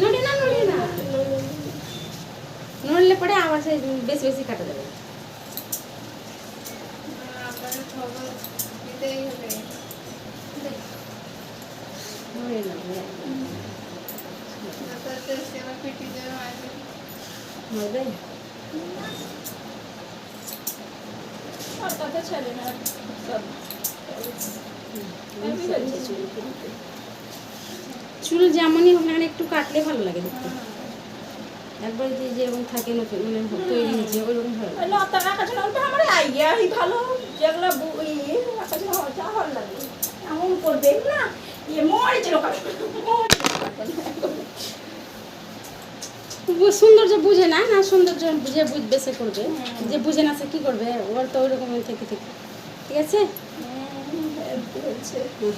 ನೋಡಿ ನಾ ನೋಡಿ ನಾ ನೋಡಲೆ ಪಡೆ ಆವಾಸ ಬೇಸ್ ಬೇಸಿ ಕಟ್ಟದ ನೋಡಿ ನೋಡಿ ಹೌದೇ কথা ছেড়ে না সব। চুল যেমনই হোক না একটু কাটলে ভালো লাগে দেখতে। একবার যে যেরকম থাকে নতুন মানে তৈরি হয়েছে ওইরকম ভালো লতা আকাশ নলটা আমার আইডিয়া ভালো। যেগুলো বই ভালো লাগে। এমন করবে না। ইয়ে মরেছিল বু- সৌন্দর্য বুঝে না না সৌন্দর্য বুঝে বুঝবে সে করবে। যে বুঝে না সে কি করবে? ওর তো ওই রকম থেকে থেকে। ঠিক আছে? হুম।